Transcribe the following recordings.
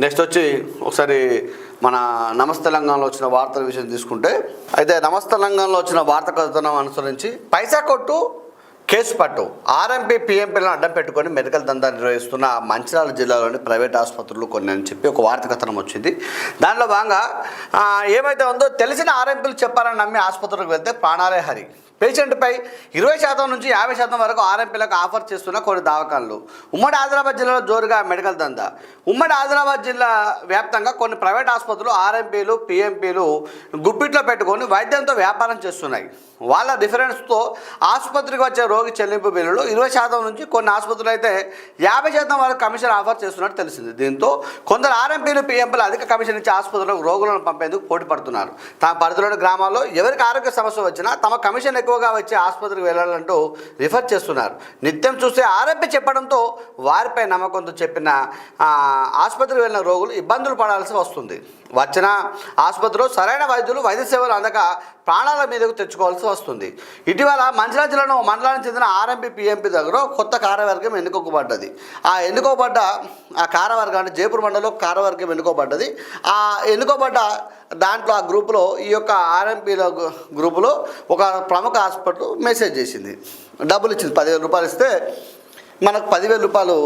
Next వచ్చి ఒకసారి మన నమస్తే వచ్చిన వార్తల విషయం తీసుకుంటే అయితే నమస్తే వచ్చిన వార్త కథనం అనుసరించి పైసా కొట్టు కేసు పట్టు. ఆర్ఎంపీ పిఎంపీలను అడ్డం పెట్టుకొని మెడికల్ దందా నిర్వహిస్తున్న మంచిర్యాల జిల్లాలోని ప్రైవేట్ ఆసుపత్రులు కొన్ని అని చెప్పి ఒక వార్త కథనం వచ్చింది. దానిలో భాగంగా ఏమైతే ఉందో తెలిసిన ఆర్ఎంపీలు చెప్పారని నమ్మి ఆసుపత్రికి వెళ్తే ప్రాణాలే హరి. పేషెంట్పై ఇరవై శాతం నుంచి యాభై శాతం వరకు ఆర్ఎంపీలకు ఆఫర్ చేస్తున్న కొన్ని దవాఖానలు ఉమ్మడి ఆదిలాబాద్ జిల్లాలో జోరుగా మెడికల్ దందా. ఉమ్మడి ఆదిలాబాద్ జిల్లా వ్యాప్తంగా కొన్ని ప్రైవేట్ ఆసుపత్రులు ఆర్ఎంపీలు పిఎంపీలు గుప్పిట్లో పెట్టుకొని వైద్యంతో వ్యాపారం చేస్తున్నాయి. వాళ్ళ డిఫరెన్స్తో ఆసుపత్రికి వచ్చే రోగి చెల్లింపు బిల్లులు ఇరవై శాతం నుంచి కొన్ని ఆసుపత్రులు అయితే యాభై శాతం వరకు కమిషన్ ఆఫర్ చేస్తున్నట్టు తెలిసింది. దీంతో కొందరు ఆర్ఎంపీలు పీఎంపీలు అధిక కమిషన్ ఇచ్చి ఆసుపత్రులకు రోగులను పంపేందుకు పోటీ పడుతున్నారు. తమ పరిధిలోని గ్రామాల్లో ఎవరికి ఆరోగ్య సమస్య వచ్చినా తమ కమిషన్ ఎక్కువగా వచ్చే ఆసుపత్రికి వెళ్ళాలంటూ రిఫర్ చేస్తున్నారు. నిత్యం చూస్తే ఆర్ఎంపీ చెప్పడంతో వారిపై నమ్మకంతో చెప్పిన ఆసుపత్రికి వెళ్ళిన రోగులు ఇబ్బందులు పడాల్సి వస్తుంది. వచ్చిన ఆసుపత్రిలో సరైన వైద్యులు వైద్య సేవలు అందక ప్రాణాల మీదకు తెచ్చుకోవాల్సి వస్తుంది. ఇటీవల మంచిర్యాల జిల్లాలో మండలానికి చెందిన ఆర్ఎంపీ పిఎంపీ దగ్గర కొత్త కార్యవర్గం ఎన్నుకోబడ్డది. ఆ ఎన్నుకోబడ్డ ఆ కార్యవర్గం అంటే జైపూర్ మండలంలో కార్యవర్గం ఎన్నుకోబడ్డది. ఆ ఎన్నుకోబడ్డ దాంట్లో ఆ గ్రూపులో ఈ యొక్క ఆర్ఎంపీల గ్రూపులో ఒక ప్రముఖ హాస్పిటల్ మెసేజ్ చేసింది. డబ్బులు ఇచ్చింది. పదివేల రూపాయలు ఇస్తే మనకు పదివేల రూపాయలు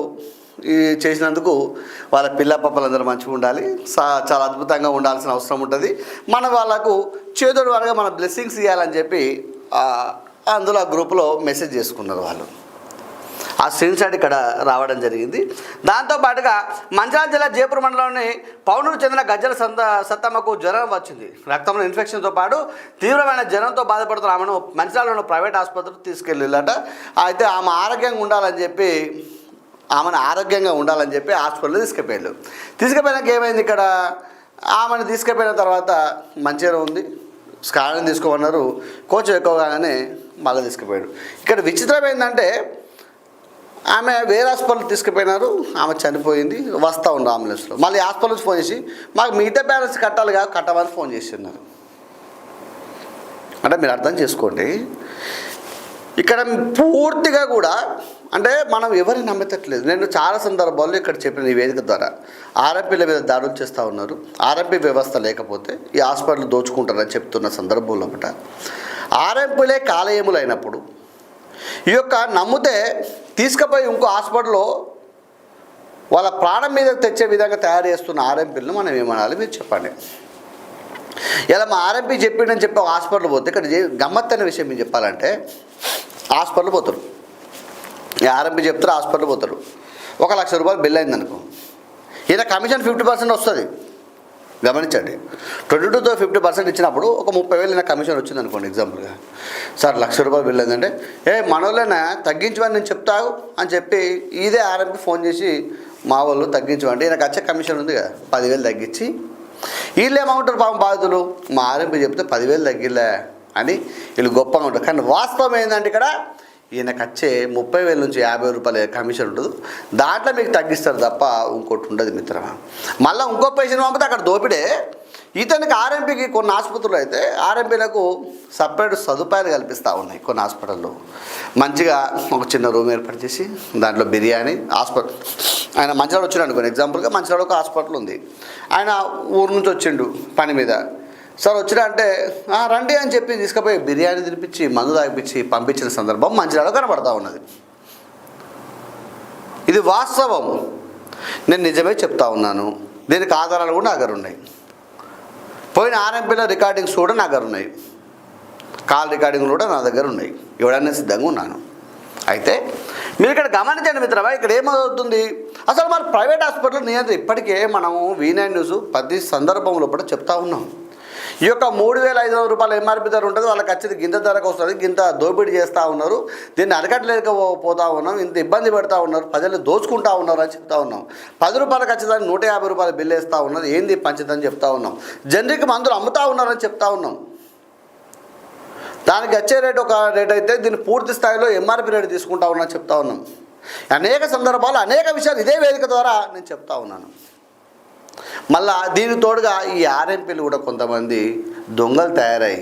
చేసినందుకు వాళ్ళ పిల్ల పప్పలందరూ మంచిగా ఉండాలి. సా- చాలా అద్భుతంగా ఉండాల్సిన అవసరం ఉంటుంది. మన వాళ్ళకు చేదోడు వాళ్ళగా మన బ్లెస్సింగ్స్ ఇవ్వాలని చెప్పి అందులో ఆ గ్రూప్లో మెసేజ్ చేసుకున్నారు వాళ్ళు. ఆ స్క్రీన్ షాట్ ఇక్కడ రావడం జరిగింది. దాంతో పాటుగా మంచిర్యాల జిల్లా జయపూర్ మండలంలోని పౌనూరు చెందిన గజ్జల సంత సత్తమ్మకు జ్వరం వచ్చింది. రక్తంలో ఇన్ఫెక్షన్తో పాటు తీవ్రమైన జ్వరంతో బాధపడుతున్న ఆమెను మంచిర్యాలలో ప్రైవేట్ ఆసుపత్రికి తీసుకెళ్ళిళ్ళట అయితే ఆమె ఆరోగ్యంగా ఉండాలని చెప్పి ఆమెను ఆరోగ్యంగా ఉండాలని చెప్పి హాస్పిటల్ తీసుకుపోయాడు తీసుకుపోయినాక ఏమైంది ఇక్కడ? ఆమెను తీసుకుపోయిన తర్వాత మంచిగా ఉంది. స్కానింగ్ తీసుకోమన్నారు. కోచ్ ఎక్కువగానే మళ్ళీ తీసుకుపోయాడు ఇక్కడ విచిత్రం ఏంటంటే ఆమె వేరే హాస్పిటల్ తీసుకుపోయినారు ఆమె చనిపోయింది. వస్తూ ఉండు అంబులెన్స్లో. మళ్ళీ హాస్పిటల్ నుంచి ఫోన్ చేసి మాకు మిగతా బ్యాలెన్స్ కట్టాలి కాదు కట్టమని ఫోన్ చేస్తున్నారు. అంటే మీరు అర్థం చేసుకోండి. ఇక్కడ పూర్తిగా కూడా అంటే మనం ఎవరిని నమ్మేటట్లేదు. నేను చాలా సందర్భాల్లో ఇక్కడ చెప్పిన ఈ వేదిక ద్వారా ఆర్ఎంపీల మీద దాడులు చేస్తూ ఉన్నారు. ఆర్ఎంపీ వ్యవస్థ లేకపోతే ఈ హాస్పిటల్ దోచుకుంటారని చెప్తున్న సందర్భంలో ఒకట. ఆర్ఎంపీలే కాలయములు అయినప్పుడు ఈ యొక్క నమ్మితే తీసుకుపోయి ఇంకో హాస్పిటల్లో వాళ్ళ ప్రాణం మీద తెచ్చే విధంగా తయారు చేస్తున్న ఆర్ఎంపీలను మనం ఏమనాలి? మీరు చెప్పండి. ఇలా మా ఆర్ఎంపీ చెప్పిండని చెప్పి హాస్పిటల్ పోతే ఇక్కడ గమ్మత్తైన గమ్మత్తు విషయం మీరు చెప్పాలంటే హాస్పిటల్ పోతారు. ఆర్ఎంపీ చెప్తారు హాస్పిటల్ పోతారు ఒక లక్ష రూపాయలు బిల్ అయింది అనుకో ఈయన కమిషన్ ఫిఫ్టీ పర్సెంట్ వస్తుంది. గమనించండి. ట్వంటీ టూతో ఫిఫ్టీ పర్సెంట్ ఇచ్చినప్పుడు ఒక ముప్పై వేలు నా కమిషన్ వచ్చింది అనుకోండి ఎగ్జాంపుల్గా సార్ లక్ష రూపాయలు బిల్ అయిందంటే ఏ మనోళ్ళైనా తగ్గించమని నేను చెప్తావు అని చెప్పి ఇదే ఆర్ఎంపీ ఫోన్ చేసి మా వాళ్ళు తగ్గించమంటే ఈయనకు వచ్చే కమిషన్ ఉంది కదా పదివేలు తగ్గించి. వీళ్ళు ఏమంటారు పాపం బాధితులు? మా ఆర్ఎంపీ చెప్తే పదివేలు తగ్గిలే అని వీళ్ళు గొప్పగా ఉంటారు. కానీ వాస్తవం ఏంటంటే ఇక్కడ ఈయనకు వచ్చే ముప్పై వేల నుంచి యాభై రూపాయల కమిషన్ ఉండదు. దాంట్లో మీకు తగ్గిస్తారు తప్ప ఇంకోటి ఉండదు మిత్రమా. మళ్ళీ ఇంకో పైసలు పంపితే అక్కడ దోపిడే. ఇతనికి ఆర్ఎంపీకి కొన్ని ఆసుపత్రులు అయితే ఆర్ఎంపీలకు సపరేట్ సదుపాయాలు కల్పిస్తూ ఉన్నాయి కొన్ని హాస్పిటల్లో. మంచిగా ఒక చిన్న రూమ్ ఏర్పాటు చేసి దాంట్లో బిర్యానీ హాస్పిటల్ ఆయన మంచిరాడు వచ్చిండు అనుకోండి. ఎగ్జాంపుల్గా మంచిరాడు ఒక హాస్పిటల్ ఉంది. ఆయన ఊరు నుంచి వచ్చిండు పని మీద. సార్ వచ్చినా అంటే రండి అని చెప్పి తీసుకుపోయి బిర్యానీ తినిపించి మందు తాగిపించి పంపించిన సందర్భం మంచిరాడు కనబడతా ఉన్నది. ఇది వాస్తవం. నేను నిజమే చెప్తా ఉన్నాను. దీనికి ఆధారాలు కూడా నా దగ్గర ఉన్నాయి. పోయిన ఆర్ఎంపీలో రికార్డింగ్స్ కూడా నా దగ్గర ఉన్నాయి. కాల్ రికార్డింగ్లు కూడా నా దగ్గర ఉన్నాయి. ఇవ్వడానికి సిద్ధంగా ఉన్నాను. అయితే మీరు ఇక్కడ గమనించండి మిత్రమా ఇక్కడ ఏమవుతుంది? అసలు మరి ప్రైవేట్ హాస్పిటల్ నియంత్రణ ఇప్పటికే మనము వీనైన్ న్యూస్ ప్రతి సందర్భంలో కూడా చెప్తా ఉన్నాం. ఈ యొక్క మూడు వేల ఐదు వందల రూపాయల ఎంఆర్పి ధర ఉంటుంది. వాళ్ళకి వచ్చేది గింత ధరకు వస్తుంది. గింత దోపిడీ చేస్తూ ఉన్నారు. దీన్ని అరకట్లేక పోతా ఉన్నాం. ఇంత ఇబ్బంది పెడతా ఉన్నారు. ప్రజలు దోచుకుంటా ఉన్నారు అని చెప్తా ఉన్నాం. పది రూపాయలకు వచ్చేదాన్ని నూట యాభై రూపాయల బిల్లు వేస్తూ ఉన్నారు ఏంది పంచదని చెప్తా ఉన్నాం. జనరిక్ మందులు అమ్ముతా ఉన్నారని చెప్తా ఉన్నాం. దానికి వచ్చే రేట్ ఒక రేట్ అయితే దీన్ని పూర్తి స్థాయిలో ఎంఆర్పి రేట్ తీసుకుంటా ఉన్నా చెప్తా ఉన్నాం. అనేక సందర్భాలు అనేక విషయాలు ఇదే వేదిక ద్వారా నేను చెప్తా ఉన్నాను. మళ్ళా దీనికి తోడుగా ఈ ఆర్ఎంపీలు కూడా కొంతమంది దొంగలు తయారై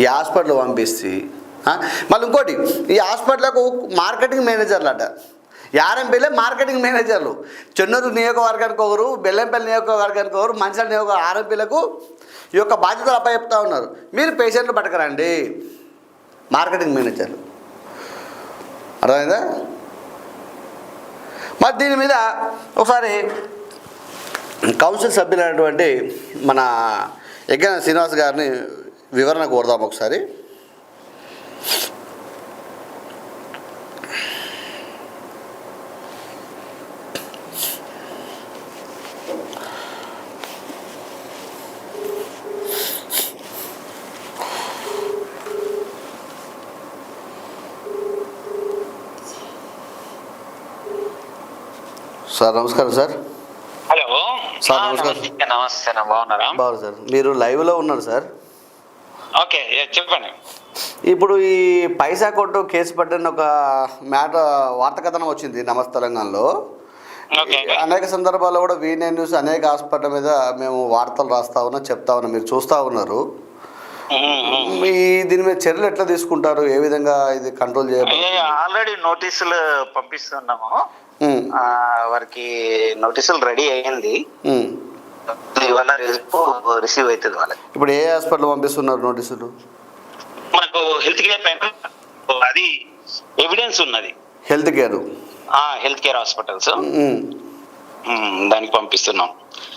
ఈ హాస్పిటల్ పంపిస్తే మళ్ళీ ఇంకోటి ఈ హాస్పిటల్కు మార్కెటింగ్ మేనేజర్లు అట ఆర్ఎంపీలే మార్కెటింగ్ మేనేజర్లు. చెన్నూరు నియోజకవర్గానికి ఒకరు బెల్లంపల్లి నియోజకవర్గానికి ఒకరు మంచిర్యాల నియోజక ఆర్ఎంపీలకు ఈ యొక్క బాధ్యతలు అప్పచెప్తా ఉన్నారు. మీరు పేషెంట్లు పట్టుకురండి. మార్కెటింగ్ మేనేజర్లు. అర్థమైందా? మరి దీని మీద ఒకసారి కౌన్సిల్ సభ్యులైనటువంటి మన యజ్ఞ శ్రీనివాస్ గారిని వివరణ కోరుదాం ఒకసారి. సార్ నమస్కారం సార్. సార్, నమస్కారం. నమస్తే బాగున్నారా? సార్. మీరు లైవ్లో ఉన్నారు సార్. ఓకే చెప్పండి. ఇప్పుడు ఈ పైసా కొట్టు కేసు పట్టిన ఒక మ్యాటర్ వార్త కథనం వచ్చింది నమస్తే తెలంగాణలో. అనేక సందర్భాల్లో కూడా వీనే న్యూస్ అనేక హాస్పిటల్ మీద మేము వార్తలు రాస్తా ఉన్నాం చెప్తా ఉన్నాం మీరు చూస్తూ ఉన్నారు. మీ దీని మీద చర్యలు ఎట్లా తీసుకుంటారు? ఏ విధంగా ఇది కంట్రోల్ చేయబడుతుంది? ఆల్రెడీ నోటీసులు పంపిస్తున్నాము. వారికి నోటీసులు రెడీ అయ్యింది ఉమ్. ఇవాళ రేపు రిసీవ్ అవుతుంది వాళ్ళకి. ఇప్పుడు ఏ హాస్పిటల్ పంపిస్తున్నారు నోటీసులు? మనకు హెల్త్ కేర్ పైన అది ఎవిడెన్స్ ఉన్నది. Health care. ఆ హెల్త్ కేర్ హాస్పిటల్స్. ఉమ్. దానికి పంపిస్తున్నాం.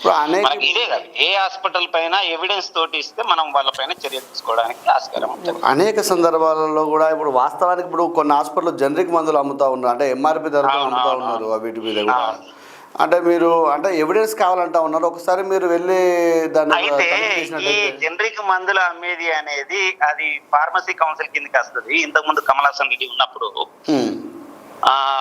మనకి ఇదే కాదు. ఏ హాస్పిటల్ పైన ఎవిడెన్స్ తోటి ఇస్తే మనం వాళ్ళ పైన చర్య తీసుకోవడానికి ఆస్కారం ఉంటుంది. అనేక సందర్భాలలో కూడా ఇప్పుడు వాస్తవానికి ఇప్పుడు కొన్ని హాస్పిటల్ జనరిక్ మందులు అమ్ముతా ఉన్నారు. అంటే ఎంఆర్పి అవును, అమ్ముతా ఉన్నారు వీటి మీద కూడా. అంటే మీరు అంటే ఎవిడెన్స్ కావాలంటా ఉన్నారు. ఒకసారి మీరు వెళ్ళి దాన్ని జనరిక్ మందుల అమ్మేది అనేది అది ఫార్మసీ కౌన్సిల్ కిందకి వస్తుంది. ఇంతకు ముందు కమలాసన్ రెడ్డి ఉన్నప్పుడు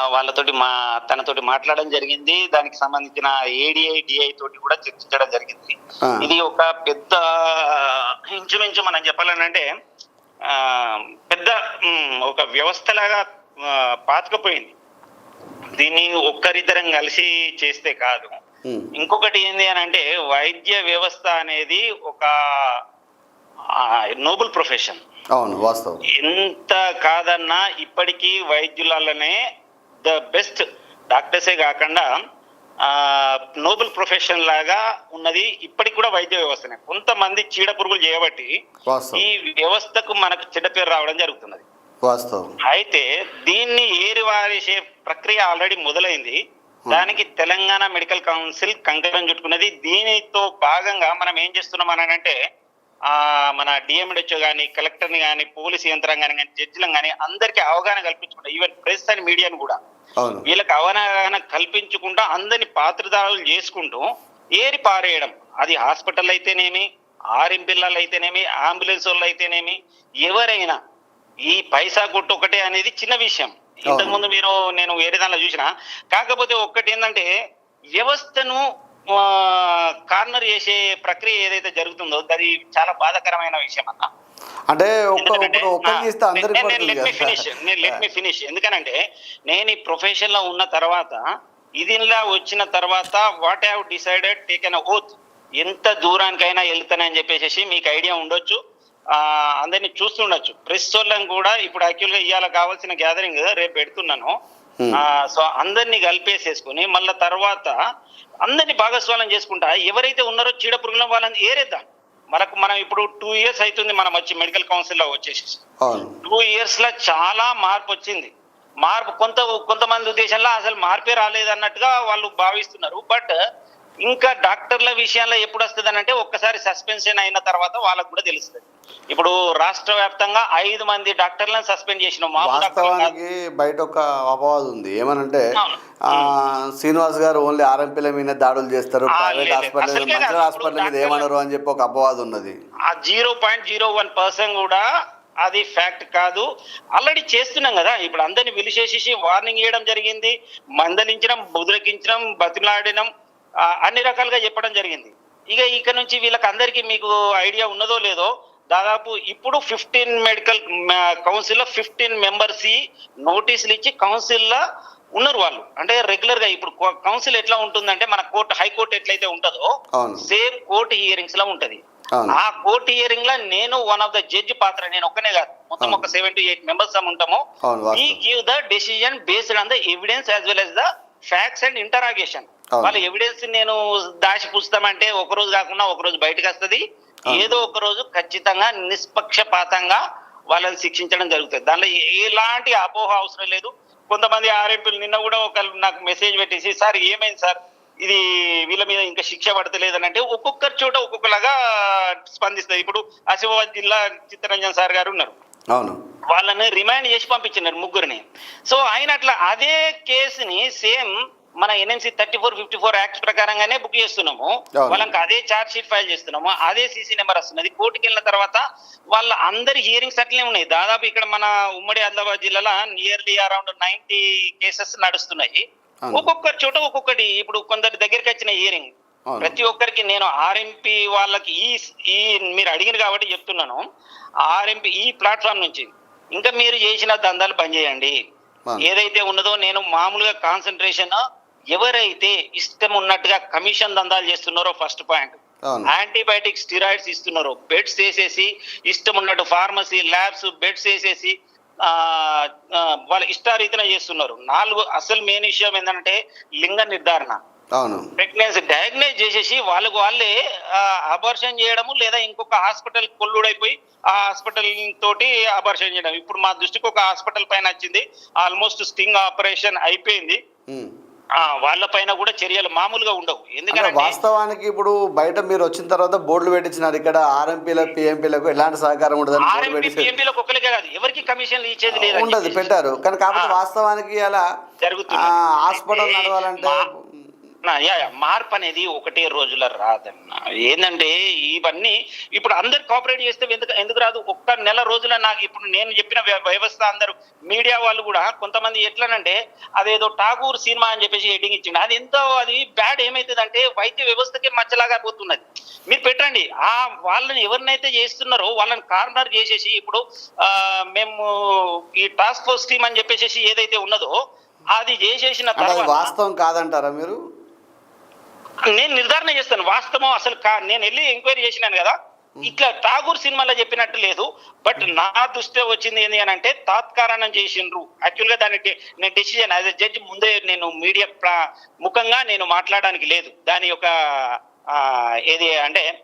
వాళ్ళతోటి మా తనతోటి మాట్లాడడం జరిగింది. దానికి సంబంధించిన ఏడిఐ డిఐ తోటి కూడా చర్చించడం జరిగింది. ఇది ఒక పెద్ద ఇంచుమించు మనం చెప్పాలనంటే పెద్ద ఒక వ్యవస్థలాగా ఆ, పాతుకుపోయింది. దీన్ని ఒక్కరిద్దరం కలిసి చేస్తే కాదు. ఇంకొకటి ఏంది అని అంటే వైద్య వ్యవస్థ అనేది ఒక నోబుల్ ప్రొఫెషన్. అవును వాస్తవం. ఎంత కాదన్నా ఇప్పటికీ వైద్యులనే ద బెస్ట్ డాక్టర్సే కాకుండా నోబెల్ ప్రొఫెషన్ లాగా ఉన్నది ఇప్పటికి కూడా వైద్య వ్యవస్థనే. కొంతమంది చీడ పురుగులు చేయబట్టి ఈ వ్యవస్థకు మనకు చెడ్డ పేరు రావడం జరుగుతున్నది. వాస్తవం. అయితే దీన్ని ఏరివారేసే ప్రక్రియ ఆల్రెడీ మొదలైంది. దానికి తెలంగాణ మెడికల్ కౌన్సిల్ కంకణం చుట్టుకున్నది. దీనితో భాగంగా మనం ఏం చేస్తున్నాం అని అంటే ఆ మన డిఎండిహెచ్ఓ కానీ కలెక్టర్ని కానీ పోలీస్ యంత్రాంగాన్ని కానీ జడ్జిలను కానీ అందరికీ అవగాహన కల్పించుకుంటా. ఈవెన్ ప్రెస్ అండ్ మీడియాను కూడా. వీళ్ళకి అవగాహన కల్పించుకుంటూ అందరిని పాత్రదారులు చేసుకుంటూ ఏరి పారేయడం. అది హాస్పిటల్ అయితేనేమి ఆర్ఎం పిల్లలు అయితేనేమి అంబులెన్స్ వాళ్ళు అయితేనేమి ఎవరైనా ఈ పైసా కొట్టు ఒకటే అనేది చిన్న విషయం. ఇంతకు ముందు మీరు నేను వేరే దానిలో చూసిన కాకపోతే ఒక్కటి ఏంటంటే వ్యవస్థను కార్నర్ చేసే ప్రక్రియ ఏదైతే జరుగుతుందో అది చాలా బాధాకరమైన విషయం అన్న. అంటే కదా. finish. ఎందుకనంటే నేను ఈ ప్రొఫెషన్లో ఉన్న తర్వాత ఇదిలా వచ్చిన తర్వాత what have decided taken oath ఎంత దూరానికైనా వెళ్తానని చెప్పేసి మీకు ఐడియా ఉండొచ్చు. ఆ అందరినీ చూస్తుండొచ్చు. ప్రెస్ వాళ్ళని కూడా ఇప్పుడు యాక్చువల్గా ఇవాళ కావాల్సిన గ్యాదరింగ్ రేపు పెడుతున్నాను. సో అందరినీ కలిపేసేసుకుని మళ్ళా తర్వాత అందరినీ భాగస్వామ్యం చేసుకుంటా ఎవరైతే ఉన్నారో చీడ పురుగులను వాళ్ళని ఏరేద్దాం. మనకు మనం ఇప్పుడు టూ ఇయర్స్ అవుతుంది మనం వచ్చి మెడికల్ కౌన్సిల్లో వచ్చేసి టూ ఇయర్స్లో చాలా మార్పు వచ్చింది. మార్పు కొంత కొంతమంది ఉద్దేశంలో అసలు మార్పే రాలేదు అన్నట్టుగా వాళ్ళు భావిస్తున్నారు. బట్ ఇంకా డాక్టర్ల విషయంలో ఎప్పుడు వస్తుంది అంటే ఒక్కసారి సస్పెన్షన్ అయిన తర్వాత వాళ్ళకు కూడా తెలుస్తుంది. ఇప్పుడు రాష్ట్ర వ్యాప్తంగా ఐదు మంది డాక్టర్లను సస్పెండ్ చేసిన. వాస్తవానికి బయట ఒక అపవాదం ఉంది. ఏమనంటే శ్రీనివాస్ గారు ఓన్లీ ఆర్ఎంపీల మీద దాడులు చేస్తారు ప్రైవేట్ హాస్పిటల్ మంచి. హాస్పిటల్ మీద ఏమన్నారు అని చెప్పి ఒక అపవాదం ఉన్నది. ఆ zero point zero one percent కూడా అది ఫ్యాక్ట్ కాదు. ఆల్రెడీ చేస్తున్నాం కదా. ఇప్పుడు అందరిని పిలిచేసేసి వార్నింగ్ ఇవ్వడం జరిగింది. మందలించడం బుదిరకించడం బతిలాడడం ఆ, అన్ని రకాలుగా చెప్పడం జరిగింది ఇక ఇక నుంచి వీళ్ళకి అందరికీ మీకు ఐడియా ఉన్నదో లేదో దాదాపు ఇప్పుడు ఫిఫ్టీన్ మెడికల్ కౌన్సిల్లో ఫిఫ్టీన్ మెంబర్స్ నోటీసులు ఇచ్చి కౌన్సిల్లో ఉన్నారు వాళ్ళు అంటే రెగ్యులర్గా ఇప్పుడు కౌన్సిల్ ఎట్లా ఉంటుందంటే మన కోర్టు హైకోర్టు ఎట్లయితే ఉంటుందో సేమ్ కోర్టు హియరింగ్స్లో ఉంటది. ఆ కోర్టు హియరింగ్లో నేను వన్ ఆఫ్ ద జడ్జి పాత్ర నేను ఒక్కనే కాదు మొత్తం. ఒక సెవెన్ టు ఎయిట్ మెంబర్స్ ఉంటాము. ఈ give the decision based on the evidence as well as the facts and interrogation. వాళ్ళ ఎవిడెన్స్ నేను దాచి పుస్తామంటే ఒక రోజు కాకుండా ఒక రోజు బయటకు వస్తుంది. ఏదో ఒక రోజు ఖచ్చితంగా నిష్పక్షపాతంగా వాళ్ళని శిక్షించడం జరుగుతుంది. దానిలో ఎలాంటి అపోహ అవసరం లేదు. కొంతమంది ఆర్ఎంపీలు నిన్న కూడా ఒకళ్ళు నాకు మెసేజ్ పెట్టేసి సార్ ఏమైంది సార్? ఇది వీళ్ళ మీద ఇంకా శిక్ష పడతలేదని అంటే ఒక్కొక్కరి చోట ఒక్కొక్కలాగా స్పందిస్తుంది. ఇప్పుడు ఆసిఫాబాద్ జిల్లా చిత్తరంజన్ సార్ గారు ఉన్నారు. అవును. వాళ్ళని రిమైండ్ చేసి పంపించినారు ముగ్గురిని. సో ఆయన అట్లా అదే కేసుని సేమ్ మన NMC thirty four fifty four act ప్రకారంగానే బుక్ చేస్తున్నాము. వాళ్ళకి అదే చార్జ్ షీట్ ఫైల్ చేస్తున్నాము. అదే సీసీ నెంబర్ వస్తున్నది. కోర్టుకి వెళ్ళిన తర్వాత వాళ్ళ అందరి హియరింగ్స్ అట్లనే ఉన్నాయి. దాదాపు ఇక్కడ మన ఉమ్మడి ఆదిలాబాద్ జిల్లాలో నియర్లీ అరౌండ్ నైన్టీ కేసెస్ నడుస్తున్నాయి. అవును. ఒక్కొక్కరి చోట ఒక్కొక్కటి. ఇప్పుడు కొందరి దగ్గరికి వచ్చిన హియరింగ్. ప్రతి ఒక్కరికి నేను ఆర్ఎంపీ వాళ్ళకి ఈ ఈ మీరు అడిగిన కాబట్టి చెప్తున్నాను. ఆర్ఎంపీ ఈ ప్లాట్ఫామ్ నుంచి ఇంకా మీరు చేసిన దందాలు బంద్ చేయండి. అవును. ఏదైతే ఉన్నదో నేను మామూలుగా కాన్సన్ట్రేషన్ ఎవరైతే ఇష్టం ఉన్నట్టుగా కమిషన్ దందాలు చేస్తున్నారో ఫస్ట్ పాయింట్. యాంటీబయాటిక్ స్టిరాయిడ్స్ ఇస్తున్నారు. బెడ్స్ వేసేసి ఇష్టం ఉన్నట్టు ఫార్మసీ ల్యాబ్స్ బెడ్స్ వేసేసి వాళ్ళ ఇష్టారీతిన చేస్తున్నారు. నాలుగు అసలు మెయిన్ విషయం ఏంటంటే లింగ నిర్ధారణ. అవును. ప్రెగ్నెన్సీ డయాగ్నైజ్ చేసేసి వాళ్ళకు వాళ్ళే అబార్షన్ చేయడము లేదా ఇంకొక హాస్పిటల్ కొల్లుడైపోయి ఆ హాస్పిటల్ తోటి అబార్షన్ చేయడం. ఇప్పుడు మా దృష్టికి ఒక హాస్పిటల్ పైన వచ్చింది. ఆల్మోస్ట్ స్టింగ్ ఆపరేషన్ అయిపోయింది. వాళ్ళ పైన కూడా చర్యలు మామూలుగా ఉండవు. ఎందుకంటే వాస్తవానికి ఇప్పుడు బయట మీరు వచ్చిన తర్వాత బోర్డులు పెట్టించినారు. ఇక్కడ ఆర్ఎంపీలకు పిఎంపీలకు ఎలాంటి సహకారం ఆర్ఎంపీ పిఎంపీలకు ఒక్కరికే కాదు. ఎవరికి కమిషన్లు ఇచ్చేది లేదు ఉండదు పెట్టారు. కానీ ఆ. వాస్తవానికి అలా జరుగుతుంది. హాస్పిటల్ నడవాలంటే యా యా, మార్పు అనేది ఒకటే రోజుల రాదన్న. ఏంటంటే ఇవన్నీ ఇప్పుడు అందరు కోఆపరేట్ చేస్తే ఎందుకు ఎందుకు రాదు? ఒక్క నెల రోజుల నాకు ఇప్పుడు నేను చెప్పిన వ్య- వ్యవస్థ అందరూ మీడియా వాళ్ళు కూడా కొంతమంది ఎట్లనంటే అదేదో ఠాగూర్ సినిమా అని చెప్పేసి హెడ్డింగ్ ఇచ్చిండు. అది ఎంతో అది బ్యాడ్ ఏమైతుందంటే వైద్య వ్యవస్థకి మచ్చలాగా పోతున్నది. మీరు పెట్టండి. ఆ వాళ్ళని ఎవరినైతే చేస్తున్నారో వాళ్ళని కార్నర్ చేసేసి ఇప్పుడు మేము ఈ టాస్క్ ఫోర్స్ టీమ్ అని చెప్పేసి ఏదైతే ఉన్నదో అది చేసేసిన వాస్తవం కాదంటారా మీరు? నేను నిర్ధారణ చేస్తాను. వాస్తవం అసలు కా- నేను వెళ్ళి ఎంక్వైరీ చేసినాను కదా. ఇట్లా ఠాగూర్ సినిమాలో చెప్పినట్టు లేదు. బట్ నా దృష్టిలో వచ్చింది ఏంటి అని అంటే తాత్కారణం చేసిండ్రు. యాక్చువల్గా దాని నేను డెసిజన్ యాజ్ ఎ జడ్జి ముందే నేను మీడియా ముఖంగా నేను మాట్లాడడానికి లేదు. దాని యొక్క ఏది అంటే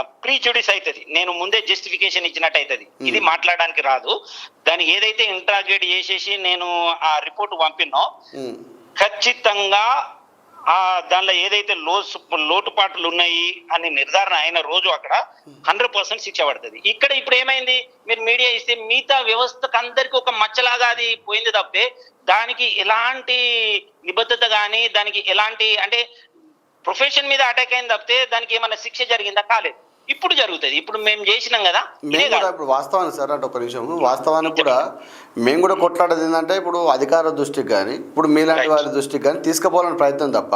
ప్రీ జుడిస్ అవుతుంది నేను ముందే జస్టిఫికేషన్ ఇచ్చినట్టు అవుతుంది ఇది మాట్లాడడానికి రాదు. దాన్ని ఏదైతే ఇంట్రాగేట్ చేసేసి నేను ఆ రిపోర్ట్ పంపినో. ఖచ్చితంగా ఆ దానిలో ఏదైతే లోసు లోటుపాట్లు ఉన్నాయి అని నిర్ధారణ అయిన రోజు అక్కడ హండ్రెడ్ పర్సెంట్ శిక్ష పడుతుంది. ఇక్కడ ఇప్పుడు ఏమైంది? మీరు మీడియా ఇస్తే మిగతా వ్యవస్థకు అందరికి ఒక మచ్చలాగా అది పోయింది తప్పితే దానికి ఎలాంటి నిబద్ధత కానీ దానికి ఎలాంటి అంటే ప్రొఫెషన్ మీద అటాక్ అయింది తప్పితే దానికి ఏమైనా శిక్ష జరిగిందా? కాలేదు. ఇప్పుడు జరుగుతుంది ఇప్పుడు మేము చేసినాం కదా మేము కూడా. ఇప్పుడు వాస్తవానికి సార్ అంటే ఒక నిమిషం వాస్తవానికి కూడా మేము కూడా కొట్లాడేది ఏంటంటే ఇప్పుడు అధికార దృష్టికి కానీ ఇప్పుడు మీలాంటి. వారి దృష్టికి కానీ తీసుకుపోవాలని ప్రయత్నం తప్ప.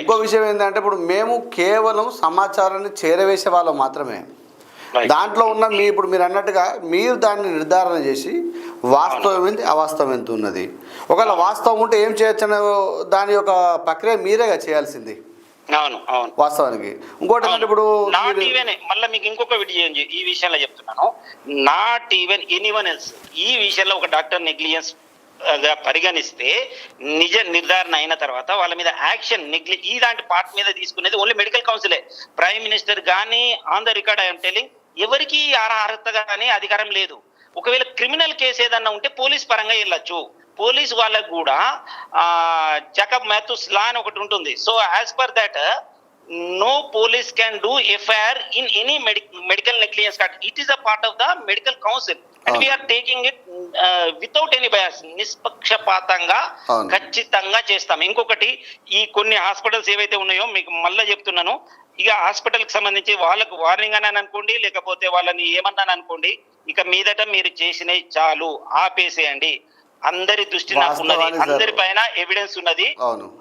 ఇంకో విషయం ఏంటంటే ఇప్పుడు మేము కేవలం సమాచారాన్ని చేరవేసే వాళ్ళం మాత్రమే. దాంట్లో ఉన్న మీ ఇప్పుడు మీరు అన్నట్టుగా మీరు దాన్ని నిర్ధారణ చేసి వాస్తవం ఏంటి అవాస్తవం ఎంత ఉన్నది ఒకవేళ వాస్తవం ఉంటే ఏం చేయొచ్చు దాని యొక్క ప్రక్రియ మీరేగా చేయాల్సింది అవును అవును. వాస్తవానికి. ఇంకోటి ఏంటంటే ఇప్పుడు నాట్ ఈవెన్ మళ్ళీ మీకు ఇంకొక విషయం చె- ఈ విషయంలో చెప్తున్నాను. నాట్ ఈవెన్ ఎనీవన్ ఎల్స్ ఈ విషయంలో ఒక డాక్టర్ నెగ్లిజెన్స్గా పరిగణిస్తే నిజ నిర్ధారణ అయిన తర్వాత వాళ్ళ మీద యాక్షన్ నెగ్లి ఇలాంటి పార్ట్ మీద తీసుకునేది ఓన్లీ మెడికల్ కౌన్సిలే ప్రైమ్ మినిస్టర్ కానీ on the record I'm telling ఎవరికి అర్హత కానీ అధికారం లేదు. ఒకవేళ క్రిమినల్ కేసు ఏదన్నా ఉంటే పోలీస్ పరంగా వెళ్ళొచ్చు. పోలీస్ వాళ్ళకు కూడా జకబ్ మెహతూస్ లా అని ఒకటి ఉంటుంది so as per that FIR in any medic- medical negligence card. It is a part of the medical council. And we అవును. are taking it uh, without any bias. నిష్పక్షపాతంగా. ఖచ్చితంగా చేస్తాం ఇంకొకటి ఈ కొన్ని హాస్పిటల్స్ ఏవైతే ఉన్నాయో మీకు మళ్ళీ చెప్తున్నాను ఇక హాస్పిటల్కి సంబంధించి వాళ్ళకు వార్నింగ్ అని అనుకోండి లేకపోతే వాళ్ళని ఏమన్నాను అనుకోండి ఇక మీదట మీరు చేసినవి చాలు ఆపేసేయండి అందరి దృష్టి నాకు ఉన్నది. వాస్తవానికి సార్. అందరి పైన ఎవిడెన్స్ ఉన్నది.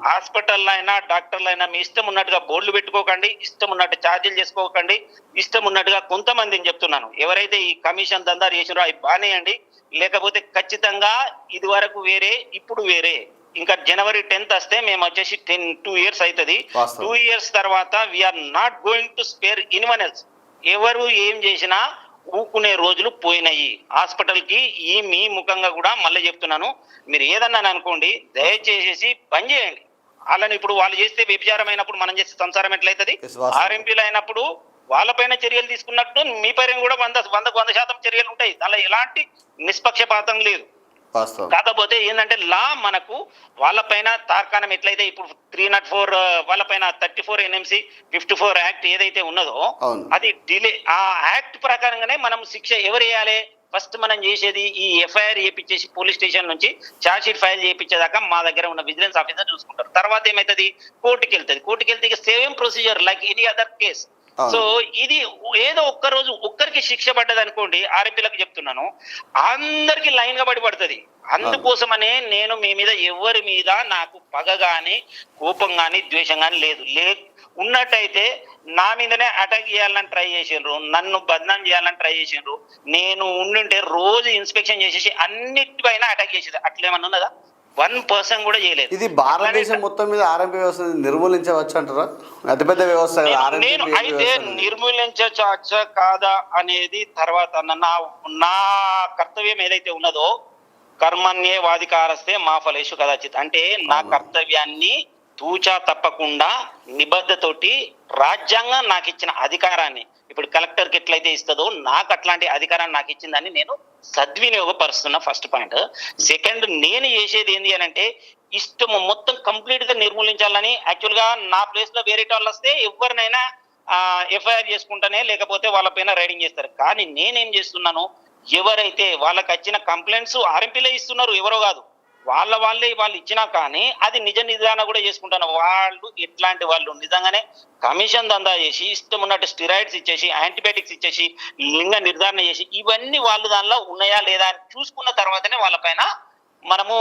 హాస్పిటల్ అయినా డాక్టర్లు అయినా మీ ఇష్టం ఉన్నట్టుగా బోర్డులు పెట్టుకోకండి ఇష్టం ఉన్నట్టు ఛార్జీలు చేసుకోకండి ఇష్టం ఉన్నట్టుగా కొంతమందిని చెప్తున్నాను. ఎవరైతే ఈ కమిషన్ దందా చేసినారో అవి బానేయండి లేకపోతే ఖచ్చితంగా ఇది వరకు వేరే ఇప్పుడు వేరే. ఇంకా జనవరి టెన్త్ వస్తే మేము వచ్చేసి టెన్ టూ ఇయర్స్ అవుతుంది. టూ ఇయర్స్ తర్వాత we're not going to spare anyone else ఎవరు ఏం చేసినా ఊకునే రోజులు పోయినాయి. హాస్పిటల్కి ఈ మీ ముఖంగా కూడా మళ్ళీ చెప్తున్నాను. మీరు ఏదన్నా అనుకోండి దయచేసేసి బంద్ చేయండి. వాళ్ళని ఇప్పుడు వాళ్ళు చేస్తే వ్యభిచారం అయినప్పుడు మనం చేస్తే సంసారం ఎట్లయితది. ఆర్ఎంపీలు అయినప్పుడు వాళ్ళపైన చర్యలు తీసుకున్నట్టు మీ పైన కూడా వంద వందకు వంద శాతం చర్యలు ఉంటాయి. దానిలో ఎలాంటి నిష్పక్షపాతం లేదు. కాకపోతే ఏంటంటే లా మనకు వాళ్ళపైన తార్కాణం ఎట్లయితే ఇప్పుడు త్రీ నాట్ ఫోర్ వాళ్ళపైన thirty four NMC fifty four act ఏదైతే ఉన్నదో. అది డిలే ఆ యాక్ట్ ప్రకారంగానే మనం శిక్ష ఎవరు వేయాలి ఫస్ట్ మనం చేసేది ఈ ఎఫ్ఐఆర్ చేపించేసి పోలీస్ స్టేషన్ నుంచి ఛార్జ్ షీట్ ఫైల్ చేయించేదాకా మా దగ్గర ఉన్న విజిలెన్స్ ఆఫీసర్ చూసుకుంటారు. తర్వాత ఏమైతుంది? కోర్టుకి వెళ్తుంది. కోర్టుకి వెళ్తే same procedure like any other case. So ఇది ఏదో ఒక్క రోజు ఒక్కరికి శిక్ష పడ్డది అనుకోండి ఆర్ఎంపీలకు చెప్తున్నాను. అందరికి లైన్గా పడి పడుతుంది అందుకోసమనే నేను మీ మీద ఎవరి మీద నాకు పగ గాని కోపం గాని ద్వేషం గాని లేదు. లే ఉన్నట్టయితే నా మీదనే అటాక్ చేయాలని ట్రై చేసిండ్రు నన్ను బదనాం చేయాలని ట్రై చేసిండ్రు. నేను ఉండుంటే రోజు ఇన్స్పెక్షన్ చేసేసి అన్నిటిపైన అటాక్ చేసేది. అట్లేమన్నా ఉన్నదా? వన్ పర్సన్ కూడా చేయలేదు ఇది భారతదేశం మొత్తం మీద ఆర్ఎంపీ వ్యవస్థ నిర్మూలించవచ్చు అంటారా అతిపెద్ద వ్యవస్థ కదా నేను- అయితే. నిర్మూలించచ్చా కాదా అనేది తర్వాత నా నా కర్తవ్యం ఏదైతే ఉన్నదో కర్మణ్యే వాదికారస్తే మా ఫలేషు కదాచిత్ అంటే నా. కర్తవ్యాన్ని తూచా తప్పకుండా నిబద్ధతోటి రాజ్యాంగం నాకు ఇచ్చిన అధికారాన్ని ఇప్పుడు కలెక్టర్కి ఎట్లయితే ఇస్తుందో నాకు అట్లాంటి అధికారాన్ని నాకు ఇచ్చిందని నేను సద్వినియోగపరుస్తున్నా ఫస్ట్ పాయింట్ సెకండ్ నేను చేసేది ఏంటి అని అంటే ఇష్టము మొత్తం కంప్లీట్గా నిర్మూలించాలని యాక్చువల్గా నా ప్లేస్లో వేరే వాళ్ళు వస్తే ఎవరినైనా ఎఫ్ఐఆర్ చేసుకుంటానే లేకపోతే వాళ్ళ పైన రైడింగ్ చేస్తారు. కానీ నేనేం చేస్తున్నాను? ఎవరైతే వాళ్ళకి వచ్చిన కంప్లైంట్స్ ఆర్ఎంపీలే ఇస్తున్నారు ఎవరో కాదు. వాళ్ళ వాళ్ళే వాళ్ళు ఇచ్చినా కానీ అది నిజ నిదాన కూడా చేసుకుంటాను వాళ్ళు ఎట్లాంటి వాళ్ళు నిజంగానే కమిషన్ దందా చేసి ఇష్టం ఉన్నట్టు స్టిరాయిడ్స్ ఇచ్చేసి యాంటీబయాటిక్స్ ఇచ్చేసి లింగ నిర్ధారణ చేసి ఇవన్నీ వాళ్ళు దానిలో ఉన్నాయా లేదా అని చూసుకున్న తర్వాతనే వాళ్ళపైన మనము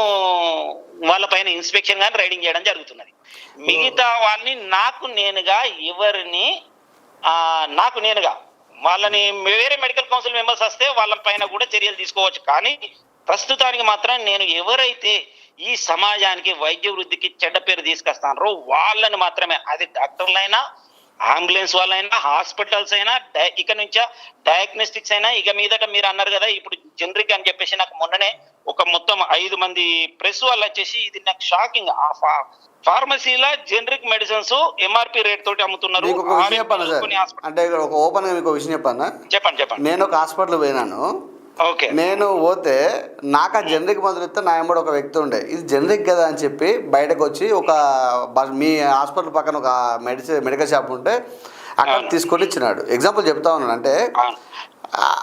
వాళ్ళపైన ఇన్స్పెక్షన్ కానీ రైడింగ్ చేయడం జరుగుతున్నది. మిగతా వాళ్ళని నాకు నేనుగా ఎవరిని నాకు నేనుగా వాళ్ళని వేరే మెడికల్ కౌన్సిల్ మెంబర్స్ వస్తే వాళ్ళ పైన కూడా చర్యలు తీసుకోవచ్చు. కానీ ప్రస్తుతానికి మాత్రం నేను ఎవరైతే ఈ సమాజానికి వైద్య వృద్ధికి చెడ్డ పేరు తీసుకొస్తారో వాళ్ళని మాత్రమే అది డాక్టర్లైనా అంబులెన్స్ వాళ్ళైనా హాస్పిటల్స్ అయినా ఇక నుంచా డయాగ్నోస్టిక్స్ అయినా ఇక మీదట మీరు అన్నారు కదా ఇప్పుడు జనరిక్ అని చెప్పేసి నాకు మొన్ననే ఒక మొత్తం ఐదు మంది ప్రెస్ వాళ్ళు వచ్చేసి ఇది నాకు షాకింగ్. ఫార్మసీలో జనరిక్ మెడిసిన్స్ ఎంఆర్పి రేట్ తోటి అమ్ముతున్నారు. అంటే ఒక ఓపెన్గా మీకు విషయం చెప్పాను? చెప్పండి చెప్పండి. నేను ఒక హాస్పిటల్ పోయినాను. నేను పోతే నాకు ఆ జనరిక్ మందులు ఇస్తే నా ఎంబడి ఒక వ్యక్తి ఉండే. ఇది జనరిక్ కదా అని చెప్పి బయటకు వచ్చి ఒక మీ హాస్పిటల్ పక్కన ఒక మెడిసిన్ మెడికల్ షాప్ ఉంటే అక్కడ. తీసుకొని ఇచ్చినాడు. ఎగ్జాంపుల్ చెప్తా ఉన్నాను. అంటే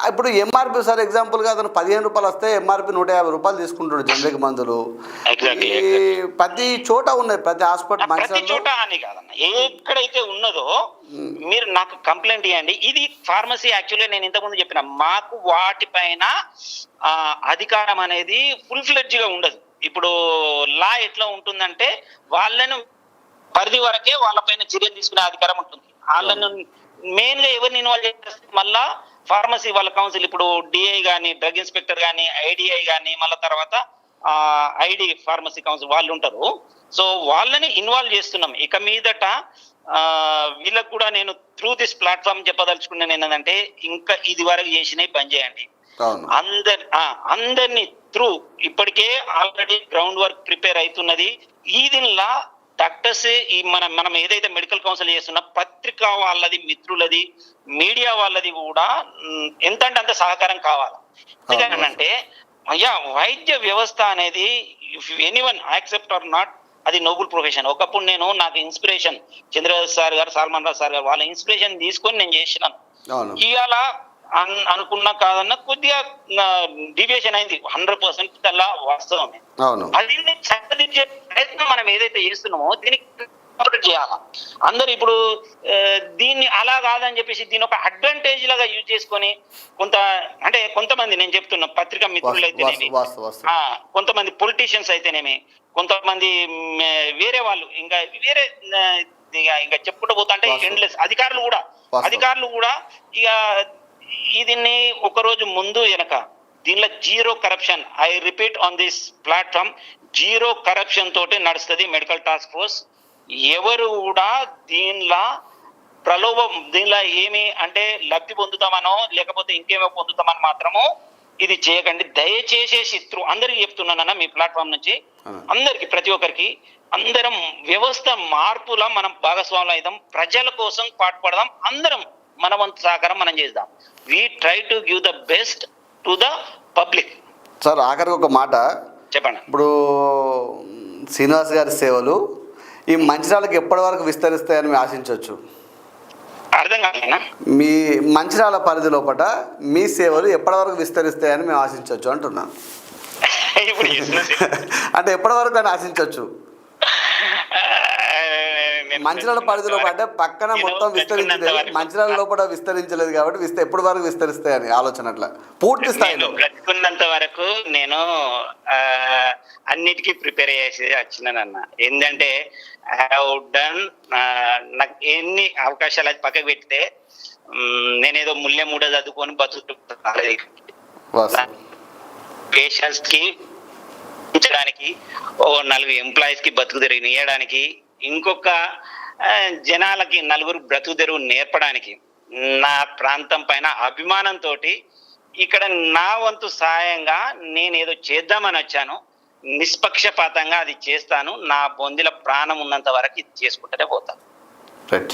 ఇప్పుడు ఎంఆర్పి సార్ ఎగ్జాంపుల్గా అతను పదిహేను రూపాయలు వస్తే ఎంఆర్పి నూట యాభై రూపాయలు తీసుకుంటాడు జనరిక్ మందులు. ప్రతి చోట ఉన్నాయి ప్రతి హాస్పిటల్ ప్రతి చోట అని కాదన్న. ఎక్కడైతే ఉన్నదో మీరు నాకు కంప్లైంట్ ఇవ్వండి ఇది ఫార్మసీ యాక్చువల్లీ నేను ఇంతకుముందు చెప్పిన మాకు వాటిపైన అధికారం అనేది ఫుల్ ఫ్లెడ్జ్గా ఉండదు. ఇప్పుడు లా ఎట్లా ఉంటుందంటే వాళ్ళను పరిధి వరకే వాళ్ళపైన చర్యలు తీసుకునే అధికారం ఉంటుంది. వాళ్ళను మెయిన్గా ఎవరిని ఇన్వాల్వ్ చేస్తే మళ్ళా ఫార్మసీ వాళ్ళ కౌన్సిల్ ఇప్పుడు డిఐ గాని డ్రగ్ ఇన్స్పెక్టర్ గాని ఐడిఐ గాని మళ్ళా తర్వాత ఐడి ఫార్మసీ కౌన్సిల్ వాళ్ళు ఉంటారు. సో వాళ్ళని ఇన్వాల్వ్ చేస్తున్నాం. ఇక మీదట ఆ, వీళ్ళకు కూడా నేను త్రూ దిస్ ప్లాట్ఫామ్ చెప్పదలుచుకున్నాను ఏంటంటే ఇంకా ఇది వరకు చేసినవి పని చేయండి. అందరి అందరినీ త్రూ ఇప్పటికే ఆల్రెడీ గ్రౌండ్ వర్క్ ప్రిపేర్ అవుతున్నది. ఈ దీనిలా డాక్టర్స్ ఈ మనం మనం ఏదైతే మెడికల్ కౌన్సిల్ చేస్తున్నా పత్రిక వాళ్ళది మిత్రులది మీడియా వాళ్ళది కూడా మ్, ఎంత అంటే అంత సహకారం కావాలి. ఎందుకంటే అయ్యా వైద్య వ్యవస్థ అనేది any one accept or not అది నోబుల్ ప్రొఫెషన్. ఒకప్పుడు నేను నాకు ఇన్స్పిరేషన్ చంద్రబాబు సార్ గారు సల్మాన్ రావు సార్ గారు వాళ్ళ ఇన్స్పిరేషన్ తీసుకొని నేను చేసినాను. ఇవాళ అనుకున్నా కాదన్నా కొద్దిగా డివియేషన్ అయింది. హండ్రెడ్ పర్సెంట్ అలా వాస్తవమే. అది చక్కదిద్దే ప్రయత్నం మనం ఏదైతే చేస్తున్నామో దీనికి చేయాలా? అందరు ఇప్పుడు దీన్ని అలా కాదని చెప్పేసి దీని ఒక అడ్వాంటేజ్ లాగా యూజ్ చేసుకొని కొంత అంటే కొంతమంది నేను చెప్తున్నా పత్రికా మిత్రులు అయితేనేమి కొంతమంది పొలిటీషియన్స్ అయితేనేమి కొంతమంది వేరే వాళ్ళు ఇంకా వేరే ఇక చెప్పుకుంటూ పోతా అంటే. ఎండ్లెస్ అధికారులు కూడా. అధికారులు కూడా ఇక దీన్ని ఒక రోజు ముందు వెనక దీనిలో zero corruption I repeat on this platform zero corruption తోటి నడుస్తుంది మెడికల్ టాస్క్ ఫోర్స్ ఎవరు కూడా దీనిలో ప్రలోభం దీనిలో ఏమి అంటే లబ్ధి పొందుతామనో లేకపోతే ఇంకేమో పొందుతామని మాత్రము ఇది చేయకండి. దయచేసేసి త్రూ అందరికి చెప్తున్నానన్న మీ ప్లాట్ఫామ్ నుంచి. అందరికి ప్రతి ఒక్కరికి అందరం వ్యవస్థ మార్పుల మనం భాగస్వాములు అవుదాం ప్రజల కోసం పాటుపడదాం. అందరం మన వంతు సహకారం మనం చేద్దాం. We try to give the best to the public sir ఆఖరికి ఒక మాట. చెప్పండి. ఇప్పుడు శ్రీనివాస్ గారి సేవలు ఈ మంచిర్యాలకు ఎప్పటి వరకు విస్తరిస్తాయని మేము ఆశించవచ్చు? అర్థం కాలేనా మీ మంచిర్యాల పరిధి లోపల మీ సేవలు ఎప్పటి వరకు విస్తరిస్తాయని మేము ఆశించవచ్చు అంటున్నాను ఇప్పుడు. అంటే ఎప్పటి వరకు అని ఆశించవచ్చు? నేను మంచిర్యాల పరిధిలో అంటే పక్కన మొత్తం విస్తరించలేదు మంచిర్యాల లోపల విస్తరించలేదు కాబట్టి విస్త ఎప్పటి వరకు విస్తరిస్తాయని ఆలోచన అట్లా? పూర్తి స్థాయిలో. బ్రతుకున్నంత వరకు నేను అన్నిటికీ ప్రిపేర్ చేసి వచ్చినానన్న ఏంటంటే ఐ డన్ నాకు ఎన్ని అవకాశాలు అది పక్కకు పెడితే నేనేదో ముల్లె మూడ చదువుకొని బతుకుతున్నాను వాస్తవం. పేషెంట్స్కి ఉంచడానికి ఓ నలుగురు ఎంప్లాయీస్కి బతుకు తెరువు ఇవ్వడానికి ఇంకొక జనాలకి నలుగురు బ్రతుకు తెరువు నేర్పడానికి నా ప్రాంతం పైన అభిమానంతో ఇక్కడ నా వంతు సహాయంగా నేను ఏదో చేద్దామని వచ్చాను. నిష్పక్షపాతంగా అది చేస్తాను. నా బొందిల ప్రాణం ఉన్నంత వరకు ఇది చేసుకుంటూనే పోతాను రైట్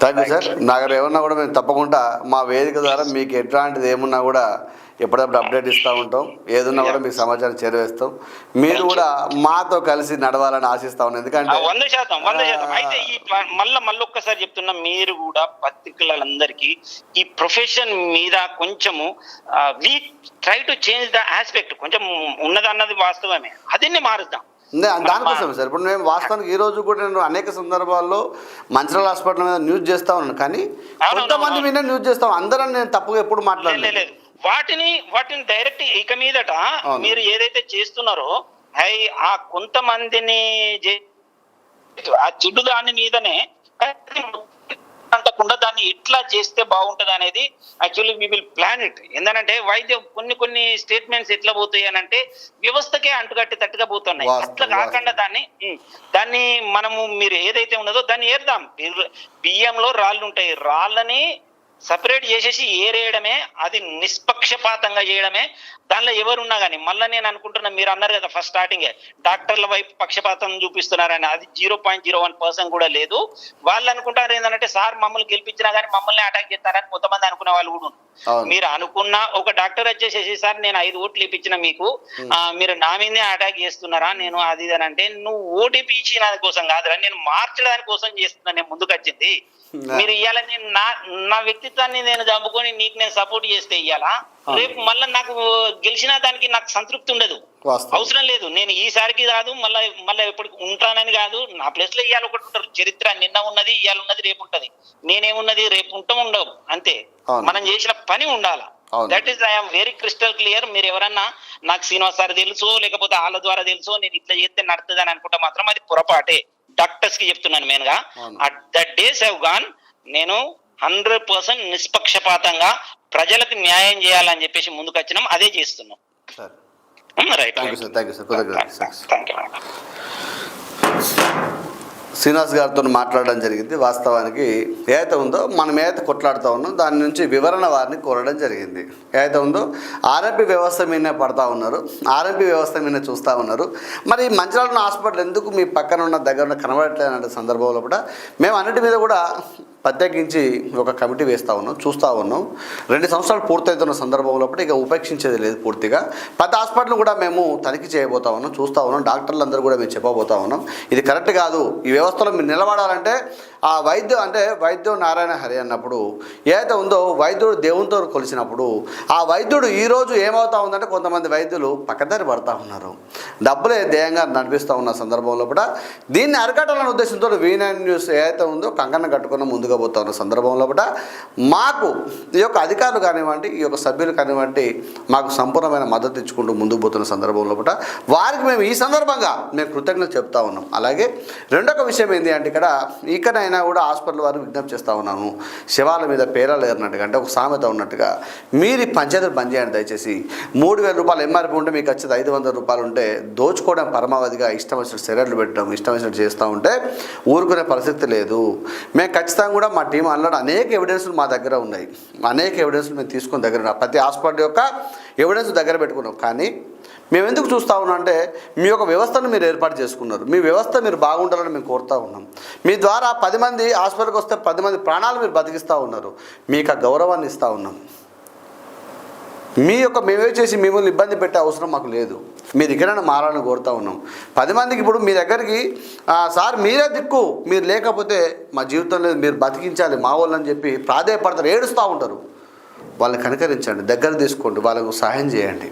థ్యాంక్ యూ సార్ నాకు ఏమన్నా కూడా మేము తప్పకుండా మా వేదిక ద్వారా మీకు ఎట్లాంటిది ఏమున్నా కూడా ఎప్పుడప్పుడు అప్డేట్ ఇస్తూ ఉంటాం. ఏదున్నా కూడా మీకు సమాచారం చేరవేస్తాం. మీరు కూడా మాతో కలిసి నడవాలని ఆశిస్తా ఉన్నాం. ఎందుకంటే వంద శాతం వంద శాతం. అయితే ఈ మళ్ళా మళ్ళీ ఒక్కసారి చెప్తున్నా మీరు కూడా పత్రికలందరికీ ఈ ప్రొఫెషన్ మీద కొంచెము we try to change the aspect కొంచెం ఉన్నదన్నది వాస్తవమే. అదిన్ని మారుద్దాం. దానికోసం సార్. ఇప్పుడు మేము వాస్తవానికి ఈ రోజు కూడా నేను అనేక సందర్భాల్లో మంచిర్యాల హాస్పిటల్ మీద న్యూస్ చేస్తా ఉన్నాను. కానీ కొంతమంది. మీద న్యూస్ చేస్తాం. అందరం నేను తప్పుగా ఎప్పుడు మాట్లాడలేదు లేదు వాటిని వాటిని డైరెక్ట్ ఇక మీదట. మీరు ఏదైతే చేస్తున్నారో హై ఆ కొంతమందిని ఆ చెడు దాని మీదనే అంటకుండా దాన్ని ఎట్లా చేస్తే బాగుంటది అనేది actually we will plan it ఏంటంటే వైద్యం కొన్ని కొన్ని స్టేట్మెంట్స్ ఎట్లా పోతాయి అని అంటే వ్యవస్థకే అంటుకట్టి తట్టుగా పోతున్నాయి. అట్లా కాకుండా దాన్ని దాన్ని మనము మీరు ఏదైతే ఉన్నదో దాన్ని ఏర్దాం. బియ్యంలో రాళ్ళు ఉంటాయి. రాళ్ళని సపరేట్ చేసేసి ఏరేయడమే అది నిష్పక్షపాతంగా చేయడమే. దానిలో ఎవరున్నా కానీ మళ్ళీ నేను అనుకుంటున్నా మీరు అన్నారు కదా ఫస్ట్ స్టార్టింగే డాక్టర్ల వైపు పక్షపాతం చూపిస్తున్నారని అది zero point zero one percent కూడా లేదు. వాళ్ళు అనుకుంటారు ఏంటంటే సార్ మమ్మల్ని గెలిపించినా కానీ మమ్మల్ని అటాక్ చేస్తారని కొంతమంది అనుకునే వాళ్ళు కూడా. మీరు అనుకున్న ఒక డాక్టర్ వచ్చేసేసి సార్ నేను ఐదు ఓట్లు ఇప్పించిన మీకు మీరు నా మీదే అటాక్ చేస్తున్నారా? నేను అది అంటే నువ్వు ఓటీపీ ఇచ్చిన కోసం కాదురా నేను మార్చడానికి కోసం చేస్తున్నా నేను ముందుకు వచ్చింది. మీరు ఇవాళ నేను నా నా వ్యక్తిత్వాన్ని నేను చంపుకొని నీకు నేను సపోర్ట్ చేస్తే అవును. రేపు మళ్ళీ నాకు గెలిచిన దానికి నాకు సంతృప్తి ఉండదు. అవసరం లేదు. నేను ఈసారికి కాదు మళ్ళీ మళ్ళీ ఎప్పుడు ఉంటానని కాదు. నా ప్లేస్లో ఇవాళ ఒకటి ఉంటారు. చరిత్ర నిన్న ఉన్నది ఇవాళ ఉన్నది రేపు ఉంటది. నేనేమున్నది రేపు ఉంటాం ఉండవు. అంతే. మనం చేసిన పని ఉండాలా. That is I'm very crystal clear మీరు ఎవరన్నా నాకు శ్రీనివాస్ సార్ తెలుసో లేకపోతే వాళ్ళ ద్వారా తెలుసో నేను ఇట్లా చేస్తే నడుతుంది అని అనుకుంటే మాత్రం అది పొరపాటే. డాక్టర్స్కి చెప్తున్నాను మెయిన్గా అవును. At the days have gone నేను హండ్రెడ్ పర్సెంట్ నిష్పక్షపాతంగా ప్రజలకు న్యాయం చేయాలని చెప్పేసి ముందుకు వచ్చినాం అదే చేస్తున్నాం. Right. Thank you sir. Thank you sir thank you Srinivas గారితో మాట్లాడడం జరిగింది. వాస్తవానికి ఏదైతే ఉందో మనం ఏదైతే కొట్లాడుతూ ఉన్నాం దాని నుంచి వివరణ వారిని కోరడం జరిగింది. ఏదైతే ఉందో ఆర్ఎంపీ వ్యవస్థ మీదనే పడతా ఉన్నారు. ఆర్ఎంపీ వ్యవస్థ మీదనే చూస్తూ ఉన్నారు. మరి ఈ హాస్పిటల్ ఎందుకు మీ పక్కన ఉన్న దగ్గర ఉన్న కనబడట్లేదు సందర్భంలో కూడా మేము అన్నిటి మీద కూడా ప్రత్యేకించి ఒక కమిటీ వేస్తూ ఉన్నాం చూస్తూ ఉన్నాం. రెండు సంవత్సరాలు పూర్తవుతున్న సందర్భంలో ఇక ఉపేక్షించేది లేదు పూర్తిగా. ప్రతి హాస్పిటల్ కూడా మేము తనిఖీ చేయబోతా ఉన్నాం చూస్తూ ఉన్నాం. డాక్టర్లు అందరూ కూడా మేము చెప్పబోతా ఉన్నాం. ఇది కరెక్ట్ కాదు. ఈ వ్యవస్థలో మీరు నిలబడాలంటే ఆ వైద్యం అంటే వైద్యం నారాయణ హరి అన్నప్పుడు ఏదైతే ఉందో వైద్యుడు దేవునితో కొలిచినప్పుడు ఆ వైద్యుడు ఈరోజు ఏమవుతా ఉందంటే కొంతమంది వైద్యులు పక్కదారి పడతా ఉన్నారు. డబ్బులే ధ్యేయంగా నడిపిస్తూ ఉన్న సందర్భంలో కూడా దీన్ని అరికట్టాలనే ఉద్దేశంతో వీనైన్ న్యూస్ ఏదైతే ఉందో కంకణ కట్టుకున్న ముందుగా తీసుకోబోతా ఉన్న సందర్భంలో కూడా మాకు ఈ యొక్క అధికారులు కానివ్వండి ఈ యొక్క సభ్యులు కానివ్వండి మాకు సంపూర్ణమైన మద్దతు ఇచ్చుకుంటూ ముందుకు పోతున్న సందర్భంలో కూడా వారికి మేము ఈ సందర్భంగా మేము కృతజ్ఞతలు చెప్తా ఉన్నాం. అలాగే రెండొక విషయం ఏంటి అంటే ఇక్కడ ఇకనైనా కూడా హాస్పిటల్ వారు విజ్ఞప్తి చేస్తూ ఉన్నాము శవాల మీద పేరాలు ఏరినట్టుగా అంటే ఒక సామెత ఉన్నట్టుగా మీరు పంచాయతీలు బంద్ చేయండి దయచేసి. మూడు వేల రూపాయలు ఎంఆర్పీ ఉంటే మీకు వచ్చేది ఐదు వందల రూపాయలు ఉంటే దోచుకోవడం పరమావధిగా ఇష్టం వచ్చినట్టు సెరడ్లు పెట్టడం ఇష్టం వచ్చినట్టు చేస్తూ ఉంటే ఊరుకునే పరిస్థితి లేదు. మేము ఖచ్చితంగా కూడా మా టీం అన్నాడు అనేక ఎవిడెన్స్లు మా దగ్గర ఉన్నాయి. అనేక ఎవిడెన్స్లు మేము తీసుకుని దగ్గర ఉన్నాం. ప్రతి హాస్పిటల్ యొక్క ఎవిడెన్స్ దగ్గర పెట్టుకున్నాం. కానీ మేము ఎందుకు చూస్తూ ఉన్నాం అంటే మీ యొక్క వ్యవస్థను మీరు ఏర్పాటు చేసుకున్నారు. మీ వ్యవస్థ మీరు బాగుండాలని మేము కోరుతూ ఉన్నాం. మీ ద్వారా పది మంది హాస్పిటల్కి వస్తే పది మంది ప్రాణాలు మీరు బతికిస్తూ ఉన్నారు. మీకు ఆ గౌరవాన్ని ఇస్తూ ఉన్నాం. మీ యొక్క మేమే చేసి మిమ్మల్ని ఇబ్బంది పెట్టే అవసరం మాకు లేదు. మీరు దగ్గర మారాలని కోరుతా ఉన్నాం. పది మందికి ఇప్పుడు మీ దగ్గరికి సార్ మీరే దిక్కు. మీరు లేకపోతే మా జీవితంలో మీరు బతికించాలి మా వాళ్ళని చెప్పి ప్రాధేయపడతారు ఏడుస్తూ ఉంటారు. వాళ్ళని కనుకరించండి దగ్గర తీసుకోండి వాళ్ళకు సహాయం చేయండి.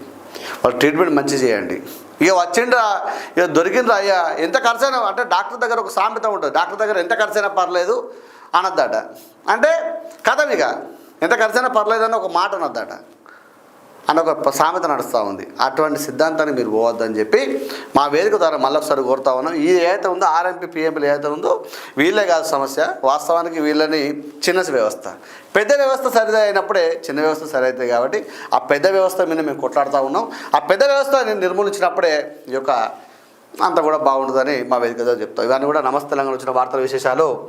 వాళ్ళ ట్రీట్మెంట్ మంచి చేయండి. ఇక వచ్చిండ్రా ఇక దొరికిండ్రా అయ్యా ఎంత ఖర్చైనా అంటే డాక్టర్ దగ్గర ఒక సామెత ఉంటుంది డాక్టర్ దగ్గర ఎంత ఖర్చైనా పర్లేదు అనద్దట. అంటే కథం ఇక ఎంత ఖర్చైనా పర్లేదు అని ఒక మాట అనద్దట. అని ఒక సామెత నడుస్తూ ఉంది. అటువంటి సిద్ధాంతాన్ని మీరు పోవద్దని చెప్పి మా వేదిక ద్వారా మళ్ళొకసారి కోరుతా ఉన్నాం. ఇది ఏదైతే ఉందో ఆర్ఎంపీ పిఎంపీలు ఏదైతే ఉందో వీళ్ళే కాదు సమస్య. వాస్తవానికి వీళ్ళని చిన్న వ్యవస్థ. పెద్ద వ్యవస్థ సరిది అయినప్పుడే చిన్న వ్యవస్థ సరి కాబట్టి ఆ పెద్ద వ్యవస్థ మీద మేము కొట్లాడుతూ ఉన్నాం. ఆ పెద్ద వ్యవస్థ నిర్మూలించినప్పుడే ఈ యొక్క అంతా కూడా బాగుంటుందని మా వేదిక ద్వారా చెప్తాం. ఇవన్నీ కూడా నమస్తే తెలంగాణ వచ్చిన వార్తల విశేషాలు.